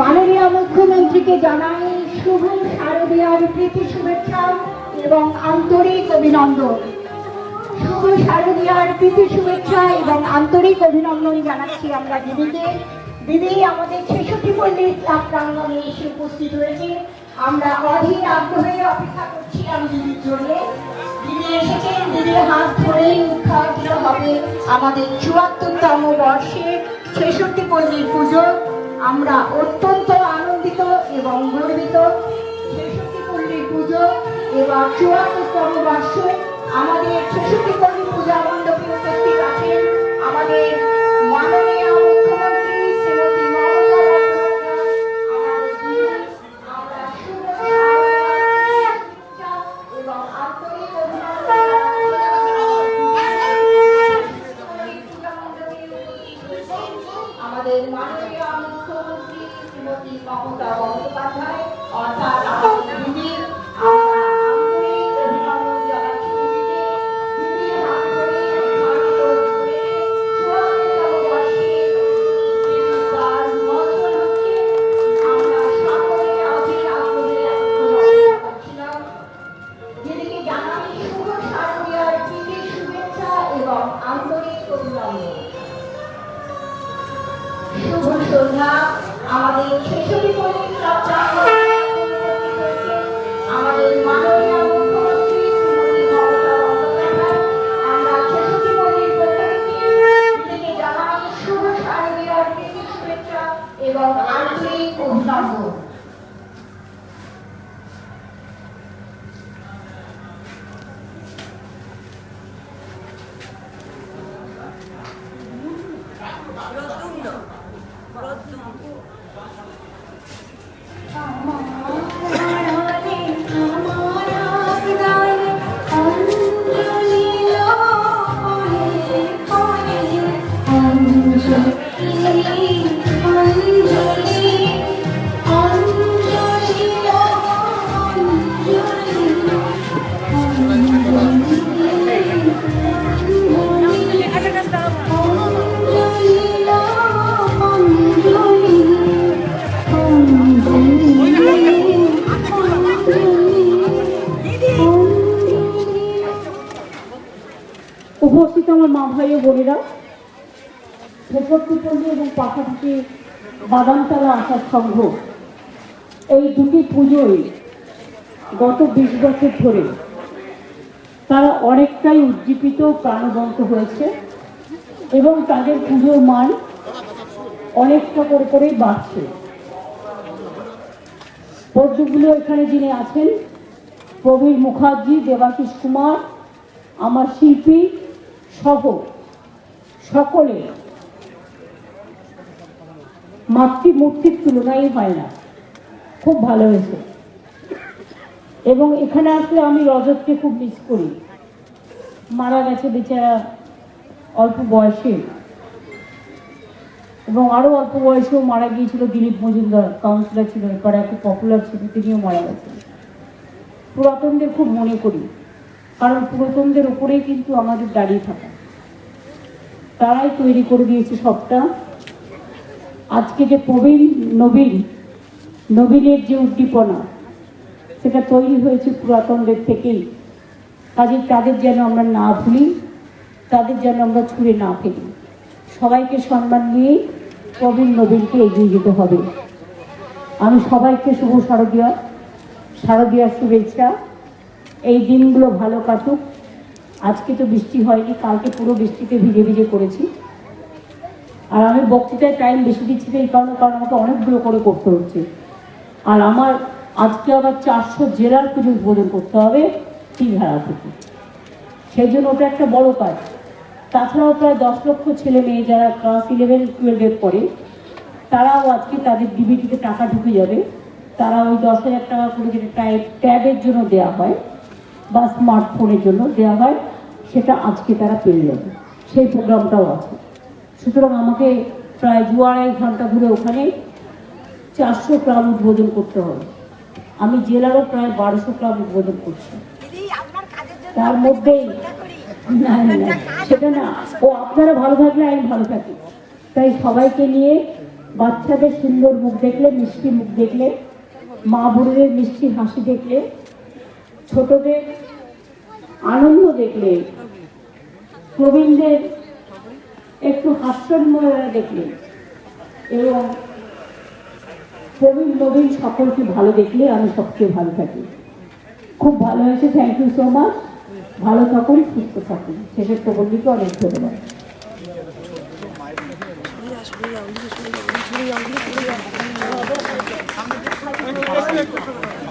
মাননীয় মুখ্যমন্ত্রীকে জানাই শুভ শারদীয়ার প্রীতি শুভেচ্ছা এবং আন্তরিক অভিনন্দন। শুভ শারদীয়ার প্রীতি শুভেচ্ছা এবং আন্তরিক অভিনন্দন জানাচ্ছি আমরা দিদিকে। দিদি আমাদের ছেষট্টি পল্লীর ক্লাব প্রাঙ্গণে এসে উপস্থিত হয়েছে। আমরা অধীর আগ্রহে অপেক্ষা করছিলাম দিদির জন্য। দিদি এসেছেন, দিদির হাত ধরেই উদ্ঘাটিত হবে আমাদের চুয়াত্তরতম বর্ষে ছেষট্টি পল্লীর পুজো। আমরা অত্যন্ত আনন্দিত এবং গর্বিত। ছেষট্টি পল্লীর পুজো, এবার চুয়াত্তরতম বার্ষিক আমাদের ছেষট্টি পল্লী পূজা মণ্ডপে উপস্থিত আছেন আমাদের শুভ সন্ধ্যা আমাদের শৈশবী পল্লী 울었던 উপস্থিত আমার মা ভাই ও বোনেরা ছেষট্টিপল্লী এবং পাশাপাশি বাদামতলা আসার সংঘ, এই দুটি পুজোয় গত বিশ বছর ধরে তারা অনেকটাই উজ্জীবিত প্রাণবন্ত হয়েছে এবং তাদের পুজোর মান অনেকটা করে করেই বাড়ছে। পদ্মগুলো এখানে যিনি আছেন, প্রবীর মুখার্জি, দেবাশিস কুমার, আমার শিল্পী সহ সকলে মাতৃমূর্তির তুলনাই হয় না। খুব ভালো হয়েছে। এবং এখানে আসলে আমি রজতকে খুব মিস করি। মারা গেছে বেচারা অল্প বয়সে। এবং আরও অল্প বয়সেও মারা গিয়েছিল দিলীপ মজুমদার কাউন্সিলর ছিল এরপরে খুব পপুলার ছিল তিনিও মারা গেছেন। পুরাতনদের খুব মনে করি, কারণ পুরাতনদের উপরেই কিন্তু আমাদের দাঁড়িয়ে থাকা। তারাই তৈরি করে দিয়েছে সবটা। আজকে যে প্রবীণ নবীন, নবীনের যে উদ্দীপনা, সেটা তৈরি হয়েছে পুরাতনদের থেকেই। কাজে তাদের যেন আমরা না ভুলি, তাদের যেন আমরা ছুঁড়ে না ফেলি। সবাইকে সম্মান নিয়েই প্রবীণ নবীনকে এগিয়ে যেতে হবে। আমি সবাইকে শুভ শারদীয়া শারদীয়ার শুভেচ্ছা। এই দিনগুলো ভালো কাটুক। আজকে তো বৃষ্টি হয়নি, কালকে পুরো বৃষ্টিতে ভিজে ভিজে করেছি। আর আমি বক্তৃতায় টাইম বেশি দিচ্ছি এই কারণে কারণ আমাকে অনেকগুলো করে করতে হচ্ছে। আর আমার আজকে আবার চারশো জেলার পুজো উদ্বোধন করতে হবে, তিনহারা থেকে। সেই জন্য ওটা একটা বড় কাজ। তাছাড়াও প্রায় দশ লক্ষ ছেলে মেয়ে যারা ক্লাস ইলেভেন টুয়েলভের পড়ে তারাও আজকে তাদের ডিবিটিতে টাকা ঢুকে যাবে। তারা ওই দশ হাজার টাকা করে যেটা ট্যাব ট্যাবের জন্য দেওয়া হয় বা স্মার্টফোনের জন্য দেওয়া হয় সেটা আজকে তারা পেয়ে যাবে। সেই প্রোগ্রামটাও আছে। সুতরাং আমাকে প্রায় দু আড়াই ঘণ্টা ধরে ওখানে চারশো ক্লাব উদ্বোধন করতে হবে। আমি জেলারও প্রায় বারোশো ক্লাব উদ্বোধন করছি। তার মধ্যেই। না সেটা না। ও আপনারা ভালো থাকলে, আমি ভালো থাকি। তাই সবাইকে নিয়ে বাচ্চাদের সুন্দর মুখ দেখলে, মিষ্টি মুখ দেখলে, মা বোনেদের মিষ্টি হাসি দেখলে, ছোটদের আনন্দ দেখলে, প্রবীণদের একটু হাস্যময় দেখলে এবং প্রবীণ, নবীন সকলকে ভালো দেখলে আমি সবচেয়ে ভালো থাকি। খুব ভালো হয়েছে। থ্যাংক ইউ সো মাচ ভালো থাকুন সুস্থ থাকুন। শেষের প্রবন্ধীকে অনেক ধন্যবাদ। Thank যাও